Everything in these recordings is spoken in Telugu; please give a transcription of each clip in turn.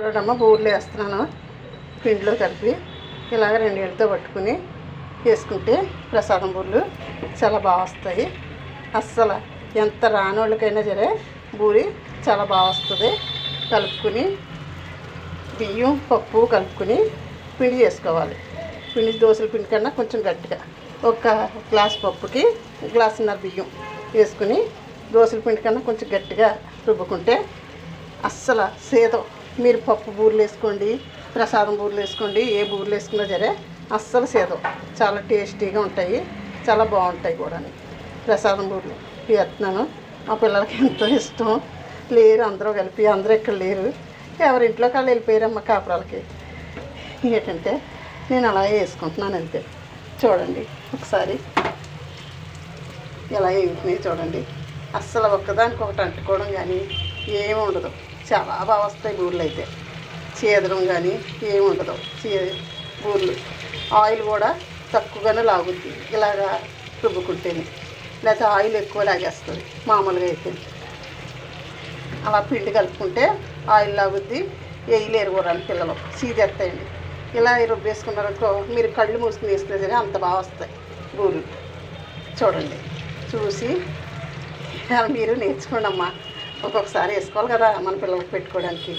చూడడమ్మా బూర్లు వేస్తున్నాను పిండిలో కలిపి ఇలాగ రెండేళ్ళతో పట్టుకుని వేసుకుంటే ప్రసాదం బూర్లు చాలా బాగా వస్తాయి అస్సలు ఎంత రానోళ్ళకైనా సరే బూరి చాలా బాగా వస్తుంది కలుపుకుని బియ్యం పప్పు కలుపుకుని పిండి చేసుకోవాలి పిండి దోశల పిండి కన్నా కొంచెం గట్టిగా ఒక గ్లాస్ పప్పుకి గ్లాసున్నర బియ్యం వేసుకుని దోశల పిండి కన్నా కొంచెం గట్టిగా రుబ్బుకుంటే అస్సలు సేదం మీరు పప్పు బూరెలు వేసుకోండి ప్రసాదం బూరెలు వేసుకోండి ఏ బూరెలు వేసుకున్నా సరే అస్సలు సేదో. చాలా టేస్టీగా ఉంటాయి చాలా బాగుంటాయి కూడా ప్రసాదం బూరెలు. వేస్తున్నాను మా పిల్లలకి ఎంతో ఇష్టం. లేరు అందరూ కలిపి అందరూ ఇక్కడ లేరు. ఎవరింట్లో వాళ్ళు వెళ్ళిపోయారమ్మ కాపురాలకి. ఏంటంటే నేను అలా వేసుకుంటున్నాను అంతే. చూడండి ఒకసారి. ఇలా వేగుతున్నాయి చూడండి. అస్సలు ఒక్కదానికి ఒకటి అంటుకోవడం కానీ ఏమి ఉండదు. చాలా బాగా వస్తాయి బూరెలు అయితే. చీదడం కానీ ఏమి ఉండదు చీ బూరెలు ఆయిల్ కూడా తక్కువగానే లాగుద్ది. ఇలాగా రుబ్బుకుంటేనే. లేకపోతే ఆయిల్ ఎక్కువ లాగేస్తుంది. మామూలుగా అయితే. అలా పిండి కలుపుకుంటే ఆయిల్ లాగుద్ది. వేయలేరు కూడా పిల్లలు. సీదెత్తాయండి ఇలా రుబ్బేసుకున్నారనుకో మీరు కళ్ళు మూసుకుని వేసుకునే సరే అంత బాగా వస్తాయి బూరెలు. చూడండి. చూసి మీరు నేర్చుకోండి అమ్మా ఒక్కొక్కసారి వేసుకోవాలి కదా మన పిల్లలకు పెట్టుకోవడానికి.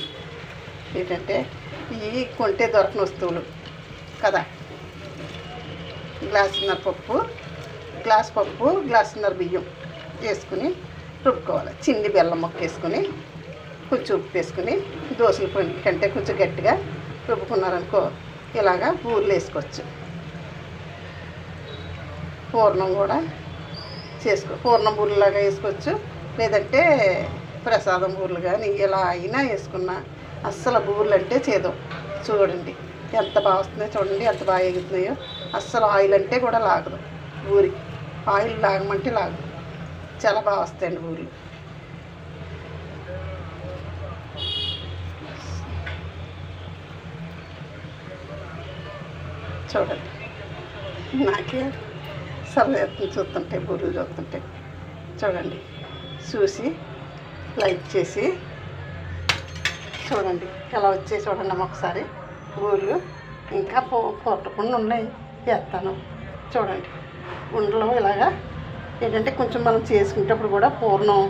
ఏంటంటే ఇవి కొంటే దొరకని వస్తువులు కదా. గ్లాసున్నర పప్పు గ్లాస్ పప్పు గ్లాసున్నర బియ్యం వేసుకుని రుబ్బుకోవాలి. చిన్ని బెల్లం మొక్క వేసుకుని కొంచెం ఉప్పు వేసుకుని దోశల పిండి కంటే కొంచెం గట్టిగా రుబ్బుకున్నారనుకో ఇలాగా బూరెలు వేసుకోవచ్చు. పూర్ణం కూడా చేసుకో పూర్ణం బూరెలాగా వేసుకోవచ్చు. లేదంటే ప్రసాదం బూరెలు కానీ ఎలా అయినా వేసుకున్నా అస్సలు బూరెలు అంటే చేదో. చూడండి ఎంత బాగా వస్తున్నాయో చూడండి ఎంత బాగా ఎగుతున్నాయో అస్సలు ఆయిల్ అంటే కూడా లాగదు బూరి. ఆయిల్ లాగమంటే లాగదు. చాలా బాగా వస్తాయండి ఊర్లు చూడండి. నాకే సరదా చూస్తుంటే బూరెలు చూస్తుంటే. చూడండి. చూసి లైక్ చేసి చూడండి ఎలా వచ్చాయి చూడండి అమ్మ ఒకసారి. ఊళ్ళు ఇంకా పో పొట్టకుండా ఉన్నాయి. వేస్తాను. చూడండి. ఉండలు ఇలాగా ఏంటంటే కొంచెం మనం చేసుకునేటప్పుడు కూడా పూర్ణం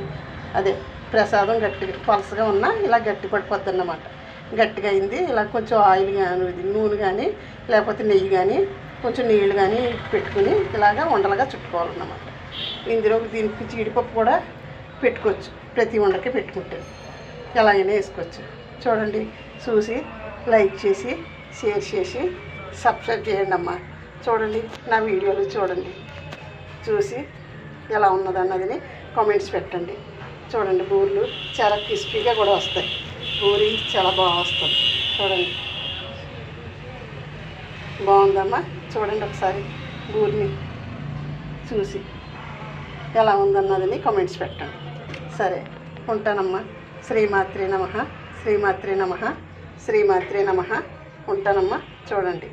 అదే ప్రసాదం గట్టిగా పలసగా ఉన్నా ఇలా గట్టి పడిపోద్ది అన్నమాట గట్టిగా అయింది. ఇలా కొంచెం ఆయిల్ కానీ ఇది నూనె కానీ లేకపోతే నెయ్యి కానీ కొంచెం నీళ్ళు కానీ పెట్టుకుని ఇలాగా ఉండలుగా చుట్టుకోవాలన్నమాట. ఇందులో దీనికి జీడిపప్పు కూడా పెట్టుకోవచ్చు. ప్రతి ఉండకి పెట్టుకుంటే ఎలాగైనా వేసుకోవచ్చు. చూడండి చూసి లైక్ చేసి షేర్ చేసి సబ్స్క్రైబ్ చేయండి అమ్మా. చూడండి నా వీడియోలు చూడండి. చూసి ఎలా ఉన్నదన్నదిని కామెంట్స్ పెట్టండి. చూడండి బూర్లు చాలా క్రిస్పీగా కూడా వస్తాయి. బూరి చాలా బాగా వస్తుంది. చూడండి. బాగుందమ్మా? చూడండి ఒకసారి బూరిని చూసి ఎలా ఉందన్నదని కామెంట్స్ పెట్టండి. సరే. ఉంటానమ్మా. శ్రీమాత్రి నమ. శ్రీమాత్రి నమ. శ్రీమాత్రి నమ. ఉంటానమ్మా. చూడండి.